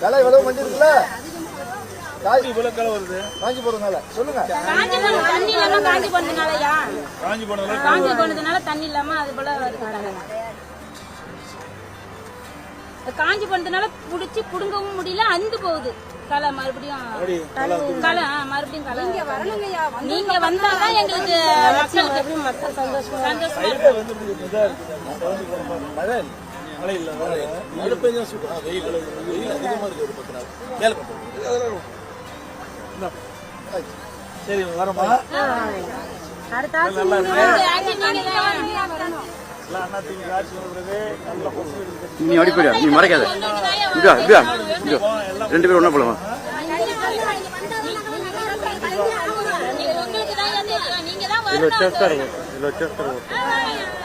விலை விலை வண்டி காஞ்சி விளக்கல வருது. காஞ்சி போறதுனால சொல்லுங்க. காஞ்சி தண்ணி இல்லாம காஞ்சி போனதுனாலயா? காஞ்சி போனதுனால காஞ்சி போனதுனால தண்ணி இல்லாம அது போல வருது. காஞ்சி போனதுனால புடிச்சு புடுங்கவும் முடியல அந்து போகுது. களை மறுபடியும் களை ஆ, மறுபடியும் வரணுங்கய்யா. வந்து நீங்க வந்தாதான் எங்களுக்கு மக்களுக்கு மக்கள் சந்தோஷமா சந்தோஷமா மழை இல்லை. மழை வெயில் வெயில் அதிகமாக இருக்குது ஒரு பத்து நாள். சரி வரமா அடுத்த நீங்க நீங்க நல்ல நீ ஓடி போயிடு நீ மறைக்காத. இப்படியா இப்படியா இங்க ரெண்டு பேரும் ஒண்ணா போலாமா இதில் ஓட்டும் இதில் சேஸ்டர் ஓட்டும்